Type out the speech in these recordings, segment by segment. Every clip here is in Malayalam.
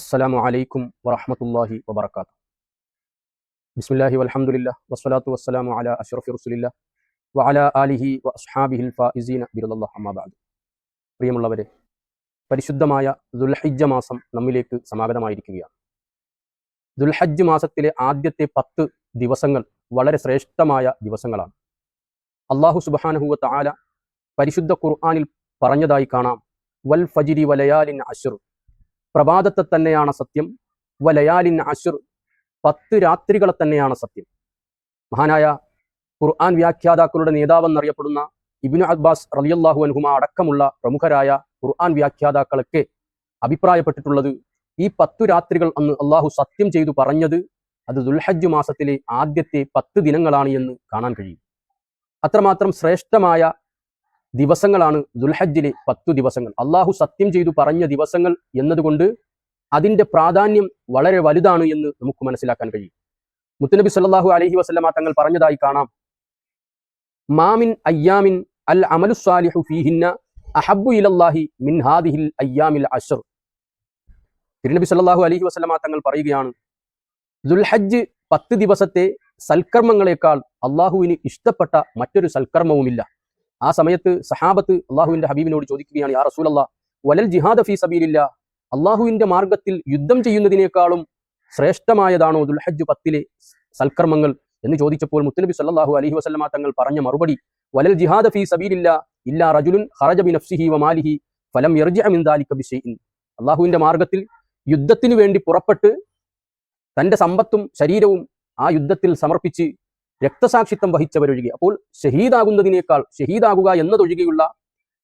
അസ്സലാമു അലൈക്കും വറഹ്മത്തുള്ളാഹി വബർക്കാത്തു ബിസ്മില്ലാഹി വലഹമുല്ല വസ്സലാത്തു വസ്സലാമു അല അഷ്റഫി റസുലില്ല വഅലാ ആലിഹി വ അസ്ഹാബിഹിൽ ഫായിസീന ബിറുല്ലാഹ് അമ്മാബാദ് പ്രിയമുള്ളവരെ പരിശുദ്ധമായ ദുൽഹജ്ജ മാസം നമ്മിലേക്ക് സമാഗതമായിരിക്കുകയാണ്. ദുൽഹജ്ജ് മാസത്തിലെ ആദ്യത്തെ പത്ത് ദിവസങ്ങൾ വളരെ ശ്രേഷ്ഠമായ ദിവസങ്ങളാണ്. അള്ളാഹു സുബ്ഹാനഹു ആല പരിശുദ്ധ ഖുർആാനിൽ പറഞ്ഞതായി കാണാം വൽ ഫജിരി വലയാലിൻ അശ്ർ. പ്രഭാതത്തെ തന്നെയാണ് സത്യം. വലയാലിൻ അഷുർ പത്ത് രാത്രികളെ തന്നെയാണ് സത്യം. മഹാനായ ഖുർആൻ വ്യാഖ്യാതാക്കളുടെ നേതാവെന്നറിയപ്പെടുന്ന ഇബിനു അബ്ബാസ് റലിയല്ലാഹു അൻഹുമ അടക്കമുള്ള പ്രമുഖരായ ഖുർആൻ വ്യാഖ്യാതാക്കളൊക്കെ അഭിപ്രായപ്പെട്ടിട്ടുള്ളത് ഈ പത്തു രാത്രികൾ അന്ന് അള്ളാഹു സത്യം ചെയ്തു പറഞ്ഞത് അത് ദുൽഹജ്ജ് മാസത്തിലെ ആദ്യത്തെ പത്ത് ദിനങ്ങളാണ് എന്ന് കാണാൻ കഴിയും. അത്രമാത്രം ശ്രേഷ്ഠമായ ദിവസങ്ങളാണ് ദുൽഹജ്ജിലെ പത്തു ദിവസങ്ങൾ. അള്ളാഹു സത്യം ചെയ്തു പറഞ്ഞ ദിവസങ്ങൾ എന്നതുകൊണ്ട് അതിന്റെ പ്രാധാന്യം വളരെ വലുതാണ് എന്ന് നമുക്ക് മനസ്സിലാക്കാൻ കഴിയും. മുത്തനബി സല്ലാഹു അലഹി വസ്ലമ തങ്ങൾ പറഞ്ഞതായി കാണാം. മാമിൻ അയ്യാമിൻ അൽ അമലു സാലിഹു ഫീഹിന്ന അഹബു ഇലല്ലാഹി മിൻ ഹാദിഹിൽ അയ്യാമിൽ അഷർ തിരുനബി സല്ലാഹു അലഹി വസ്ലമ തങ്ങൾ പറയുകയാണ് ദുൽഹജ്ജ് പത്ത് ദിവസത്തെ സൽക്കർമ്മങ്ങളെക്കാൾ അള്ളാഹുവിന് ഇഷ്ടപ്പെട്ട മറ്റൊരു സൽക്കർമ്മവുമില്ല. ആ സമയത്ത് സഹാബത്ത് അള്ളാഹുവിന്റെ ഹബീബിനോട് ചോദിക്കുകയാണ് യാ റസൂലല്ലാ വലൽ ജിഹാദ ഫീ സബീലില്ല അള്ളാഹുവിന്റെ മാർഗത്തിൽ യുദ്ധം ചെയ്യുന്നതിനേക്കാളും ശ്രേഷ്ഠമായതാണോ ദുൽഹജ്ജ് പത്തിലെ സൽക്കർമ്മങ്ങൾ? എന്ന് ചോദിച്ചപ്പോൾ മുത്തനബി സല്ലാഹു അലഹി വസല്ലമ തങ്ങൾ പറഞ്ഞ മറുപടി വലൽ ജിഹാദ ഫീ സബീലില്ല ഇല്ല റജുലുൻ ഖറജ ബി നഫ്സിഹി വമാലിഹി ഫലം യർജിഅ മിൻ ദാലിക ബിശൈഇൻ അള്ളാഹുവിന്റെ മാർഗത്തിൽ യുദ്ധത്തിനു വേണ്ടി പുറപ്പെട്ട് തന്റെ സമ്പത്തും ശരീരവും ആ യുദ്ധത്തിൽ സമർപ്പിച്ച് രക്തസാക്ഷിത്വം വഹിച്ചവരൊഴികെ. അപ്പോൾ ഷഹീദാകുന്നതിനേക്കാൾ ഷഹീദാകുക എന്നതൊഴികെയുള്ള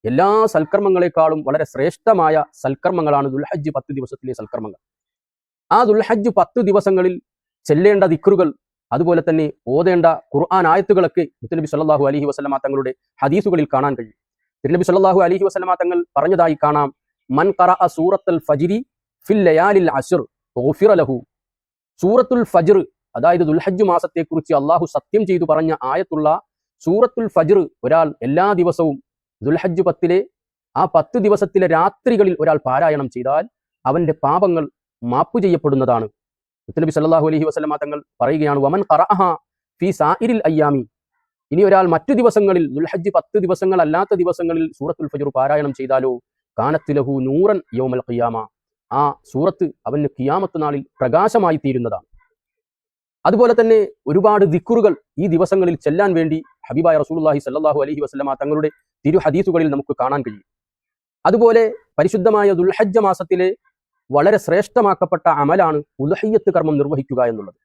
എല്ലാ സൽക്കർമ്മങ്ങളെക്കാളും വളരെ ശ്രേഷ്ഠമായ സൽക്കർമ്മങ്ങളാണ് ദുൽഹജ്ജ് പത്ത് ദിവസത്തിലെ സൽക്കർമ്മങ്ങൾ. ആ ദുൽഹജ്ജ് പത്ത് ദിവസങ്ങളിൽ ചെല്ലേണ്ട ദിക്റുകൾ അതുപോലെ തന്നെ ഓതേണ്ട ഖുർആൻ ആയത്തുകളൊക്കെ മുത്തനബി സല്ലല്ലാഹു അലൈഹി വസല്ലമ തങ്ങളുടെ ഹദീസുകളിൽ കാണാൻ കഴിയും. തിരുനബി സല്ലല്ലാഹു അലൈഹി വസല്ലമ തങ്ങൾ പറഞ്ഞതായി കാണാം മൻ ഖറഅ സൂറത്തുൽ ഫജ്രി ഫിൽ ലയാലിൽ ഗുഫിറ ലഹു. സൂറത്തുൽ ഫജ്ർ അതായത് ദുൽഹജ്ജ് മാസത്തെക്കുറിച്ച് അള്ളാഹു സത്യം ചെയ്തു പറഞ്ഞ ആയത്തുള്ള സൂറത്തുൽ ഫജ്ർ ഒരാൾ എല്ലാ ദിവസവും ദുൽഹജ്ജ് പത്തിലെ ആ പത്ത് ദിവസത്തിലെ രാത്രികളിൽ ഒരാൾ പാരായണം ചെയ്താൽ അവന്റെ പാപങ്ങൾ മാപ്പ് ചെയ്യപ്പെടുന്നതാണ്. മുത്തനബി സല്ലാഹു അലഹി വസല്ലമ തങ്ങൾ പറയുകയാണ് വമൻ കറഹ ഫി സാഇരിൽ അയ്യാമി. ഇനി ഒരാൾ മറ്റു ദിവസങ്ങളിൽ ദുൽഹജ്ജ് പത്ത് ദിവസങ്ങൾ അല്ലാത്ത ദിവസങ്ങളിൽ സൂറത്തുൽ ഫജ്ർ പാരായണം ചെയ്താലോ? കാനത്തിലഹു നൂറൻ യോമൽ ഖിയാമ. ആ സൂറത്ത് അവന് കിയാമത്ത് നാളിൽ പ്രകാശമായി തീരുന്നതാണ്. അതുപോലെ തന്നെ ഒരുപാട് ദിക്കുറുകൾ ഈ ദിവസങ്ങളിൽ ചെല്ലാൻ വേണ്ടി ഹബീബായ റസൂലുള്ളാഹി സല്ലാഹു അലഹി വസ്ലമ തങ്ങളുടെ തിരു ഹദീസുകളിൽ നമുക്ക് കാണാൻ കഴിയും. അതുപോലെ പരിശുദ്ധമായ ദുൽഹജ്ജ മാസത്തിലെ വളരെ ശ്രേഷ്ഠമാക്കപ്പെട്ട അമലാണ് ഉലഹയ്യത്ത് കർമ്മം നിർവഹിക്കുക എന്നുള്ളത്.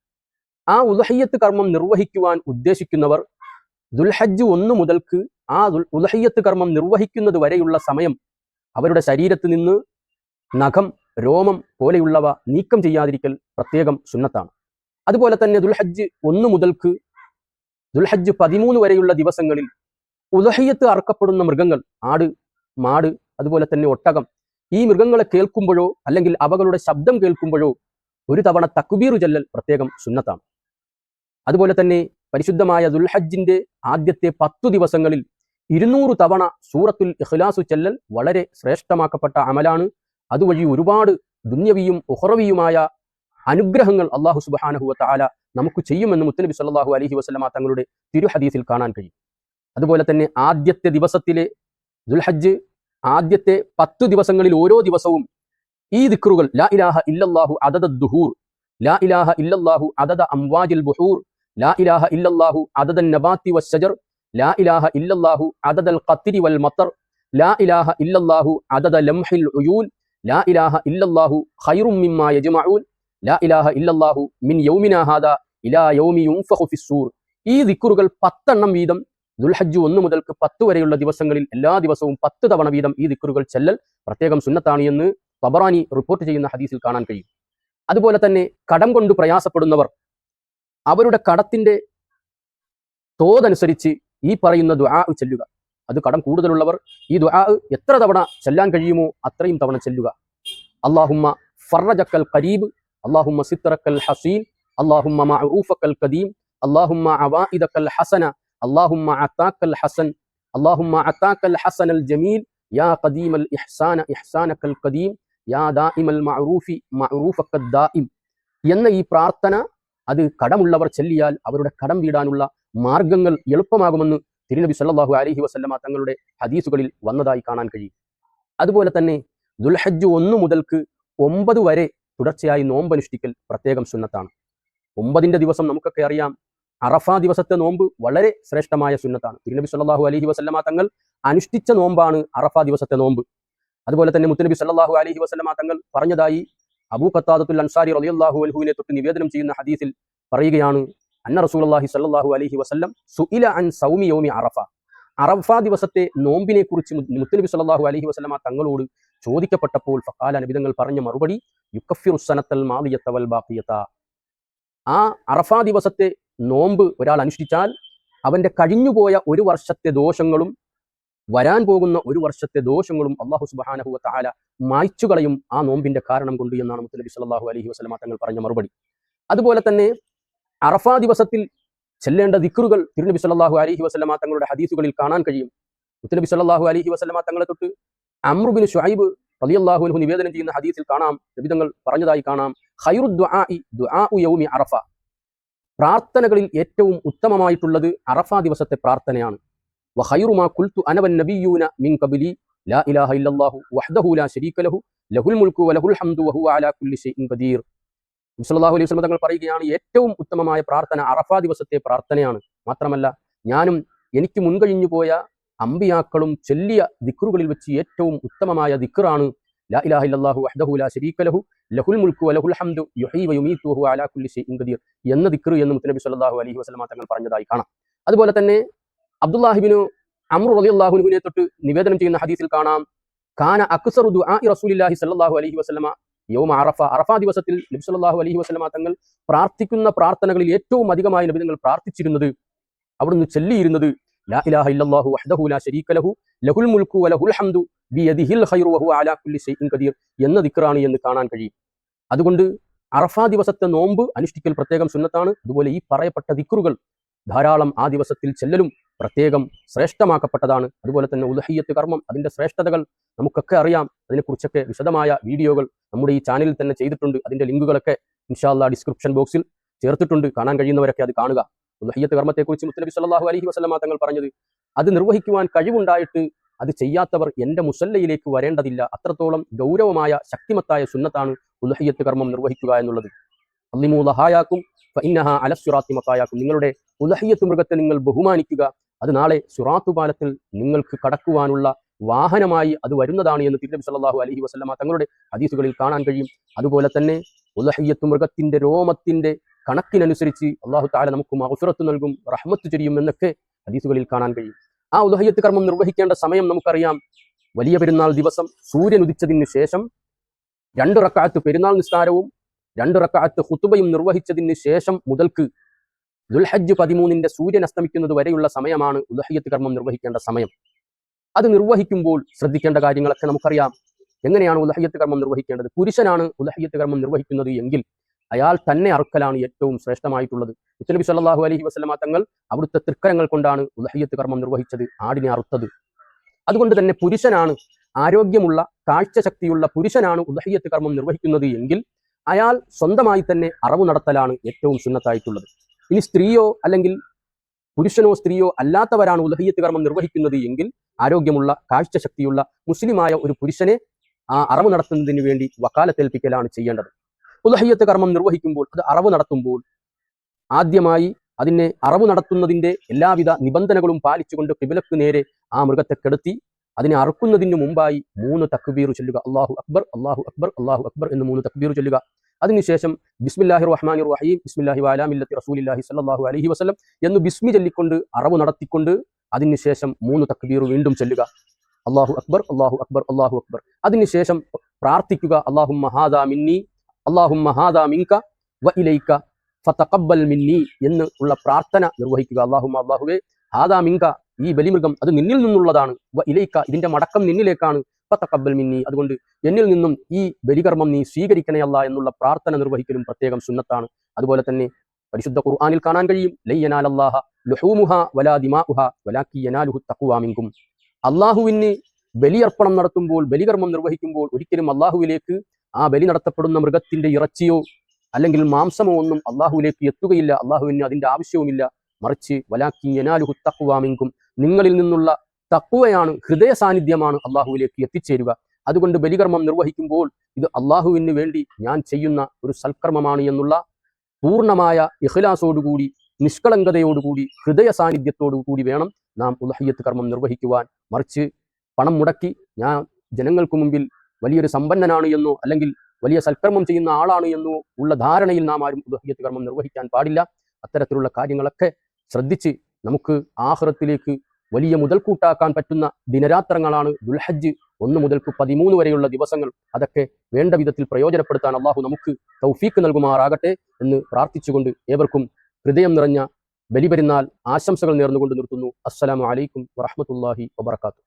ആ ഉലഹയ്യത്ത് കർമ്മം നിർവഹിക്കുവാൻ ഉദ്ദേശിക്കുന്നവർ ദുൽഹജ്ജ് ഒന്ന് മുതൽക്ക് ആ ഉലഹയ്യത്ത് കർമ്മം നിർവഹിക്കുന്നത് വരെയുള്ള സമയം അവരുടെ ശരീരത്ത് നിന്ന് നഖം രോമം പോലെയുള്ളവ നീക്കം ചെയ്യാതിരിക്കൽ പ്രത്യേകം സുന്നത്താണ്. അതുപോലെ തന്നെ ദുൽഹജ്ജ് ഒന്ന് മുതൽക്ക് ദുൽഹജ്ജ് പതിമൂന്ന് വരെയുള്ള ദിവസങ്ങളിൽ ഉദഹയ്യത്ത് അറക്കപ്പെടുന്ന മൃഗങ്ങൾ ആട് മാട് അതുപോലെ തന്നെ ഒട്ടകം ഈ മൃഗങ്ങളെ കേൾക്കുമ്പോഴോ അല്ലെങ്കിൽ അവകളുടെ ശബ്ദം കേൾക്കുമ്പോഴോ ഒരു തവണ തക്കുബീറു ചെല്ലൽ പ്രത്യേകം സുന്നത്താണ്. അതുപോലെ തന്നെ പരിശുദ്ധമായ ദുൽഹജ്ജിന്റെ ആദ്യത്തെ പത്തു ദിവസങ്ങളിൽ ഇരുന്നൂറ് തവണ സൂറത്തുൽ ഇഖ്ലാസു ചെല്ലൽ വളരെ ശ്രേഷ്ഠമാക്കപ്പെട്ട അമലാണ്. അതുവഴി ഒരുപാട് ദുന്യവിയും ഉഹറവിയുമായ അനുഗ്രഹങ്ങൾ അള്ളാഹു സുബാനഹുവ താല നമുക്ക് ചെയ്യുമെന്ന് മുത്തനബി സല്ലാഹു അലഹി വസ്ലമ തങ്ങളുടെ തിരു ഹദീസിൽ കാണാൻ കഴിയും. അതുപോലെ തന്നെ ആദ്യത്തെ ദിവസത്തിലെ ദുൽഹജ്ജ് ആദ്യത്തെ പത്ത് ദിവസങ്ങളിൽ ഓരോ ദിവസവും ഈ ദിക്റുകൾ ലാ ഇലാഹ ഇല്ലല്ലാഹു അദദ ദുഹൂർ ലാ ഇലാഹ ഇല്ലല്ലാഹു അദദ അംവാജിൽ ബുഹൂർ ലാ ഇലാഹ ഇല്ലല്ലാഹു അദദ നബാത്തി വസ്സജർ ലാ ഇലാഹ ഇല്ലല്ലാഹു അദദൽ ഖത്തിരി വൽ മത്തർ ലാ ഇലാഹ ഇല്ലല്ലാഹു അദദ ലംഹിൽ ഉയൂൽ ലാ ഇലാഹ ഇല്ലല്ലാഹു ഖൈറും മിമ്മാ യജ്മഊൻ ലാ ഇലാഹ ഇല്ലല്ലാഹു മിൻ ഇലാ ഈ ദിക്റുകൾ പത്തെണ്ണം വീതം ദുൽഹജ്ജ് ഒന്ന് മുതൽക്ക് പത്ത് വരെയുള്ള ദിവസങ്ങളിൽ എല്ലാ ദിവസവും പത്ത് തവണ വീതം ഈ ദിക്കുറുകൾ ചെല്ലൽ പ്രത്യേകം സുന്നത്താണ് എന്ന് തബറാനി റിപ്പോർട്ട് ചെയ്യുന്ന ഹദീസിൽ കാണാൻ കഴിയും. അതുപോലെ തന്നെ കടം കൊണ്ട് പ്രയാസപ്പെടുന്നവർ അവരുടെ കടത്തിന്റെ തോതനുസരിച്ച് ഈ പറയുന്ന ദുആ ചെല്ലുക. അത് കടം കൂടുതലുള്ളവർ ഈ ദുആ എത്ര തവണ ചെല്ലാൻ കഴിയുമോ അത്രയും തവണ ചെല്ലുക. അള്ളാഹുമ്മ ഫറജക്കൽ കരീബ് അള്ളാഹുമ്മ സിത്തറക്കൽ ഹസീൻ അള്ളാഹുമ്മ മഅൂഫക്കൽ കദീം അള്ളാഹുമ്മ അവാഇദക്കൽ ഹസന അള്ളാഹുമ്മ അത്താക്കൽ ഹസൻ അള്ളാഹുമ്മ അത്താക്കൽ ഹസൻ അൽ ജമീൽ യാ കദീം അൽ ഇഹ്സാന ഇഹ്സാനക്കൽ കദീം യാ ദാഇമൽ മഅറൂഫി മഅറൂഫക്കൽ ദാഇം. എന്ന ഈ പ്രാർത്ഥന അത് കടമുള്ളവർ ചൊല്ലിയാൽ അവരുടെ കടം വീടാനുള്ള മാർഗങ്ങൾ എളുപ്പമാകുമെന്ന് തിരുനബി സല്ലാഹു അലഹി വസ്ലമ തങ്ങളുടെ ഹദീസുകളിൽ വന്നതായി കാണാൻ കഴിയും. അതുപോലെ തന്നെ ദുൽഹജ്ജ് ഒന്നു മുതൽക്ക് ഒമ്പത് വരെ തുടർച്ചയായി നോമ്പനുഷ്ഠിക്കൽ പ്രത്യേകം സുന്നത്താണ്. ഒമ്പതിന്റെ ദിവസം നമുക്കൊക്കെ അറിയാം അറഫ ദിവസത്തെ നോമ്പ് വളരെ ശ്രേഷ്ഠമായ സുന്നത്താണ്. തിരുനബി സല്ലാഹു അലഹി വസല്ലമ തങ്ങൾ അനുഷ്ഠിച്ച നോമ്പാണ് അറഫ ദിവസത്തെ നോമ്പ്. അതുപോലെ തന്നെ മുത്തനബി സല്ലാഹു അലഹി വസല്ലമ തങ്ങൾ പറഞ്ഞതായി അബൂ ഖത്താദത്തുൽ അൻസാരി റളിയല്ലാഹു അലഹുവിനെ തൊട്ട് നിവേദനം ചെയ്യുന്ന ഹദീസിൽ പറയുകയാണ് അന്ന റസൂൽ അള്ളാഹി സല്ലാഹു അലഹി വസ്ലം സുഇല അൻ സൗമി യോമി അറഫ. അറഫ ദിവസത്തെ നോമ്പിനെ കുറിച്ച് മുത്തനബി സല്ലല്ലാഹു അലഹി വസ്ലമ തങ്ങളോട് ചോദിക്കപ്പെട്ടപ്പോൾ ഫഖാല നബിതങ്ങൾ പറഞ്ഞ മറുപടി യുക്കഫിറു മാവിയത്തവൽ ബാക്കിയത്ത ആ അറഫ ദിവസത്തെ നോമ്പ് ഒരാൾ അനുഷ്ഠിച്ചാൽ അവന്റെ കഴിഞ്ഞുപോയ ഒരു വർഷത്തെ ദോഷങ്ങളും വരാൻ പോകുന്ന ഒരു വർഷത്തെ ദോഷങ്ങളും അള്ളാഹു സുബ്ഹാനഹു വ തആല മായ്ച്ചു കളയും ആ നോമ്പിന്റെ കാരണം കൊണ്ട് എന്നാണ് മുത്തനബി സല്ലല്ലാഹു അലഹി വസ്ലമ തങ്ങൾ പറഞ്ഞ മറുപടി. അതുപോലെ തന്നെ അറഫ ദിവസത്തിൽ ചെല്ലേണ്ട ദിക്റുകൾ തിരുനബി സല്ലാഹു അലഹി വസ്ലമ തങ്ങളുടെ ഹദീസുകളിൽ കാണാൻ കഴിയും. മുത്തനബി സല്ലാഹു അലഹി വസ്ലമ തങ്ങളെ തൊട്ട് അമ്രുബിൻ ഷുഹൈബ് റളിയല്ലാഹു അലഹു നിവേദനം ചെയ്യുന്ന ഹദീസിൽ കാണാം. നബിതങ്ങൾ പറഞ്ഞതായി കാണാം. യൗമി അറഫ. പ്രാർത്ഥനകളിൽ ഏറ്റവും ഉത്തമമായിട്ടുള്ളത് അറഫ ദിവസത്തെ പ്രാർത്ഥനയാണ്. വഖൈറു മാ ഖുൽതു അന വന്നബിയ്യൂന മിൻ ഖബ്ലി ലാ ഇലാഹ ഇല്ലല്ലാഹു വഹ്ദഹു ലാ ശരീക ലഹു ലഹുൽ മുൽക്കു വലഹുൽ ഹംദു വഹു അലാ കുല്ലി ഷൈഇൻ ഖദീർ. സല്ലല്ലാഹു അലൈഹി വസല്ലം തങ്ങൾ പറയുകയാണ് ഏറ്റവും ഉത്തമമായ പ്രാർത്ഥന അറഫാ ദിവസത്തെ പ്രാർത്ഥനയാണ്. മാത്രമല്ല ഞാനും എനിക്ക് മുൻകഴിഞ്ഞു പോയ അമ്പിയാക്കളും ചൊല്ലിയ ദിക്റുകളിൽ വെച്ച് ഏറ്റവും ഉത്തമമായ ദിക്റാണ് ലാ ഇലാഹ ലാ ലഹു ലഹുൽ വലഹുൽ ഹംദു അലാ കുല്ലി ഖദീർ എന്ന ദിക്ർ എന്ന് മുത്തനബി സല്ലല്ലാഹു അലൈഹി വസല്ലമ തങ്ങൾ പറഞ്ഞതായി കാണാം. അതുപോലെ തന്നെ അബ്ദുല്ലാഹിബിനു അമ്രു റളിയല്ലാഹുവിനെ തൊട്ട് നിവേദനം ചെയ്യുന്ന ഹദീസിൽ കാണാം കാന അക്സറു ദുആഇ റസൂലില്ലാഹി സല്ലല്ലാഹു അലൈഹി വസല്ലമ യൗമ അറഫ അറഫ ദിവസത്തിൽ നബി സല്ലല്ലാഹു അലൈഹി വസല്ലമ തങ്ങൾ പ്രാർത്ഥിക്കുന്ന പ്രാർത്ഥനകളിൽ ഏറ്റവും അധികമായി നബി തങ്ങൾ പ്രാർത്ഥിച്ചിരുന്നത് അവിടുന്ന് ചൊല്ലിയിരുന്നത് ലാ ഇലാഹ ഇല്ലല്ലാഹു വഹ്ദഹു ലാ ശരീക ലഹു ലഹുൽ മുൽക്കു വലഹുൽ ഹംദു ബിയദിഹിൽ ഖൈറു വഹു അലാ കുല്ലി ഷൈഇൻ ഖദീർ എന്ന ദിക്റാണ് എന്ന് കാണാൻ കഴിയും. അതുകൊണ്ട് അറഫ ദിവസത്തെ നോമ്പ് അനുഷ്ഠിക്കൽ പ്രത്യേകം സുന്നത്താണ്. അതുപോലെ ഈ പറയപ്പെട്ട ദിക്റുകൾ ധാരാളം ആ ദിവസത്തിൽ ചെല്ലലും പ്രത്യേകം ശ്രേഷ്ഠമാക്കപ്പെട്ടതാണ്. അതുപോലെ തന്നെ ഉദഹയ്യത്ത് കർമ്മം അതിന്റെ ശ്രേഷ്ഠതകൾ നമുക്കൊക്കെ അറിയാം. അതിനെക്കുറിച്ചൊക്കെ വിശദമായ വീഡിയോകൾ നമ്മുടെ ഈ ചാനലിൽ തന്നെ ചെയ്തിട്ടുണ്ട്. അതിന്റെ ലിങ്കുകളൊക്കെ ഇൻഷാല്ല ഡിസ്ക്രിപ്ഷൻ ബോക്സിൽ ചേർത്തിട്ടുണ്ട്. കാണാൻ കഴിയുന്നവരൊക്കെ അത് കാണുക. ഉദഹയ്യത്ത് കർമ്മത്തെക്കുറിച്ച് മുത്തനബി സല്ലല്ലാഹു അലഹി വസല്ലമ തങ്ങൾ പറഞ്ഞത് അത് നിർവഹിക്കുവാൻ കഴിവുണ്ടായിട്ട് അത് ചെയ്യാത്തവർ എന്റെ മുസല്ലയിലേക്ക് വരേണ്ടതില്ല. അത്രത്തോളം ഗൗരവമായ ശക്തിമത്തായ സുന്നത്താണ് ഉദഹയ്യത്ത് കർമ്മം നിർവഹിക്കുക എന്നുള്ളത്. അള്ളിമൂ ഇന്നഹ ഫഇന്നഹ അലസ്സുറാത്തി മത്തായാക്കും. നിങ്ങളുടെ ഉലഹിയത്ത് മൃഗത്തെ നിങ്ങൾ ബഹുമാനിക്കുക അത് നാളെ സുറാത്തു പാലത്തിൽ നിങ്ങൾക്ക് കടക്കുവാനുള്ള വാഹനമായി അത് വരുന്നതാണ് എന്ന് തിരുനബി സല്ലാഹു അലഹി വസ്ലമ തങ്ങളുടെ ഹദീസുകളിൽ കാണാൻ കഴിയും. അതുപോലെ തന്നെ ഉലഹയ്യത്ത് മൃഗത്തിന്റെ രോമത്തിന്റെ കണക്കിനനുസരിച്ച് അള്ളാഹു താല നമുക്ക് മഹഫിറത്ത് നൽകും റഹ്മത്ത് ചെയ്യും എന്നൊക്കെ ഹദീസുകളിൽ കാണാൻ കഴിയും. ആ ഉലഹിയത്ത് കർമ്മം നിർവഹിക്കേണ്ട സമയം നമുക്കറിയാം. വലിയ പെരുന്നാൾ ദിവസം സൂര്യൻ ഉദിച്ചതിന് ശേഷം രണ്ട് റക്കാത്ത് പെരുന്നാൾ നിസ്കാരവും രണ്ട് റക്കാത്ത് ഹുത്തുബയും നിർവഹിച്ചതിന് ശേഷം മുതൽക്ക് ദുൽഹജ്ജ് പതിമൂന്നിന്റെ സൂര്യൻ അസ്തമിക്കുന്നത് വരെയുള്ള സമയമാണ് ഉദഹയ്യത്ത് കർമ്മം നിർവഹിക്കേണ്ട സമയം. അത് നിർവഹിക്കുമ്പോൾ ശ്രദ്ധിക്കേണ്ട കാര്യങ്ങളൊക്കെ നമുക്കറിയാം. എങ്ങനെയാണ് ഉദഹയ്യത്ത് കർമ്മം നിർവഹിക്കേണ്ടത്? പുരുഷനാണ് ഉദഹയ്യത്ത് കർമ്മം നിർവഹിക്കുന്നത് എങ്കിൽ അയാൾ തന്നെ അറുക്കലാണ് ഏറ്റവും ശ്രേഷ്ഠമായിട്ടുള്ളത്. മുത്തനബി സല്ലാഹു അലഹി വസല്ലമ തങ്ങൾ അവിടുത്തെ തൃക്കരങ്ങൾ കൊണ്ടാണ് ഉദഹയ്യത്ത് കർമ്മം നിർവഹിച്ചത് ആടിനെ അറുത്തത്. അതുകൊണ്ട് തന്നെ പുരുഷനാണ് ആരോഗ്യമുള്ള കാഴ്ചശക്തിയുള്ള പുരുഷനാണ് ഉദഹയ്യത്ത് കർമ്മം നിർവഹിക്കുന്നത് എങ്കിൽ അയാൾ സ്വന്തമായി തന്നെ അറവ് നടത്തലാണ് ഏറ്റവും സുന്നത്തായിട്ടുള്ളത്. ഇനി സ്ത്രീയോ അല്ലെങ്കിൽ പുരുഷനോ സ്ത്രീയോ അല്ലാത്തവരാണ് ഉദഹയ്യത്ത് കർമ്മം നിർവഹിക്കുന്നത് എങ്കിൽ ആരോഗ്യമുള്ള കാഴ്ചശക്തിയുള്ള മുസ്ലിമായ ഒരു പുരുഷനെ ആ അറവ് നടത്തുന്നതിന് വേണ്ടി വക്കാലത്തേൽപ്പിക്കലാണ് ചെയ്യേണ്ടത്. ഉദഹയ്യത്ത് കർമ്മം നിർവഹിക്കുമ്പോൾ അത് അറവ് നടത്തുമ്പോൾ ആദ്യമായി അതിനെ അറവ് നടത്തുന്നതിന്റെ എല്ലാവിധ നിബന്ധനകളും പാലിച്ചുകൊണ്ട് കിബിലക്ക് നേരെ ആ മൃഗത്തെ കെടുത്തി അതിനെ അറുക്കുന്നതിന് മുമ്പായി മൂന്ന് തക്ബീർ ചൊല്ലുക. അള്ളാഹു അക്ബർ അള്ളാഹു അക്ബർ അള്ളാഹു അക്ബർ എന്ന് മൂന്ന് തക്ബീർ ചൊല്ലുക. അതിനുശേഷം ബിസ്മില്ലാഹി റഹ്മാൻ റഹീം ബിസ്മില്ലാഹി വാലാമില്ലത്തി റസൂലില്ലാഹി സല്ലല്ലാഹു അലഹി വസ്ലം എന്ന് ബിസ്മി ചൊല്ലിക്കൊണ്ട് അറവ് നടത്തിക്കൊണ്ട് അതിനുശേഷം മൂന്ന് തക്ബീർ വീണ്ടും ചൊല്ലുക. അള്ളാഹു അക്ബർ അള്ളാഹു അക്ബർ അള്ളാഹു അക്ബർ. അതിനുശേഷം പ്രാർത്ഥിക്കുക അള്ളാഹു മഹാദാ മിന്നി അള്ളാഹു മഹാദാ മിങ്ക വ ഇലൈക്ക ഫതഖബ്ബൽ മിന്നി എന്ന് ഉള്ള പ്രാർത്ഥന നിർവഹിക്കുക. അള്ളാഹു അള്ളാഹുവേ ഹാദാ മിങ്ക ഈ ബലിമൃഗം അത് നിന്നിൽ നിന്നുള്ളതാണ്. വ ഇലൈക്ക ഇതിന്റെ മടക്കം നിന്നിലേക്കാണ്. ഫതഖബ്ബൽ മിന്നി. അതുകൊണ്ട് എന്നിൽ നിന്നും ഈ ബലികർമ്മം നീ സ്വീകരിക്കണേ അല്ല എന്നുള്ള പ്രാർത്ഥന നിർവഹിക്കലും പ്രത്യേകം സുന്നത്താണ്. അതുപോലെ തന്നെ പരിശുദ്ധ ഖുർആാനിൽ കാണാൻ കഴിയും ലയ്യനാലല്ലാഹ ലുഹൂമുഹ വലാ ദിമാഉഹ വലാക്കി യനാലുഹു തക്കുവാമിങ്കും അള്ളാഹുവിന് ബലിയർപ്പണം നടത്തുമ്പോൾ ബലികർമ്മം നിർവഹിക്കുമ്പോൾ ഒരിക്കലും അള്ളാഹുവിലേക്ക് ആ ബലി നടത്തപ്പെടുന്ന മൃഗത്തിന്റെ ഇറച്ചിയോ അല്ലെങ്കിൽ മാംസമോ ഒന്നും അള്ളാഹുവിലേക്ക് എത്തുകയില്ല. അള്ളാഹുവിന് അതിന്റെ ആവശ്യവുമില്ല. മറിച്ച് വലാക്കി യനാലുഹു തക്കുവാമിങ്കും നിങ്ങളിൽ നിന്നുള്ള തക്കുവയാണ് ഹൃദയ സാന്നിധ്യമാണ് അള്ളാഹുവിലേക്ക് എത്തിച്ചേരുക. അതുകൊണ്ട് ബലികർമ്മം നിർവഹിക്കുമ്പോൾ ഇത് അള്ളാഹുവിന് വേണ്ടി ഞാൻ ചെയ്യുന്ന ഒരു സൽക്കർമ്മമാണ് എന്നുള്ള പൂർണമായ ഇഹ്ലാസോടുകൂടി നിഷ്കളങ്കതയോടുകൂടി ഹൃദയ സാന്നിധ്യത്തോടു കൂടി വേണം നാം ഉലഹയ്യത്ത് കർമ്മം നിർവഹിക്കുവാൻ. മറിച്ച് പണം മുടക്കി ഞാൻ ജനങ്ങൾക്ക് മുമ്പിൽ വലിയൊരു സമ്പന്നനാണ് എന്നോ അല്ലെങ്കിൽ വലിയ സൽക്കർമ്മം ചെയ്യുന്ന ആളാണ് എന്നോ ഉള്ള ധാരണയിൽ നാം ആരും ഉദഹയ്യത്ത് കർമ്മം നിർവഹിക്കാൻ പാടില്ല. അത്തരത്തിലുള്ള കാര്യങ്ങളൊക്കെ ശ്രദ്ധിച്ച് നമുക്ക് ആഹ്റത്തിലേക്ക് വലിയ മുതൽക്കൂട്ടാക്കാൻ പറ്റുന്ന ദിനരാത്രങ്ങളാണ് ദുൽഹജ്ജ് ഒന്ന് മുതൽക്ക് പതിമൂന്ന് വരെയുള്ള ദിവസങ്ങൾ. അതൊക്കെ വേണ്ട വിധത്തിൽ പ്രയോജനപ്പെടുത്താൻ അള്ളാഹു നമുക്ക് തൗഫീക്ക് നൽകുമാറാകട്ടെ എന്ന് പ്രാർത്ഥിച്ചുകൊണ്ട് ഏവർക്കും ഹൃദയം നിറഞ്ഞ ബലിപെരുന്നാൾ ആശംസകൾ നേർന്നുകൊണ്ട് നിർത്തുന്നു. അസ്സലാമു അലൈക്കും വറഹമത്തല്ലാഹി വബർക്കാത്തു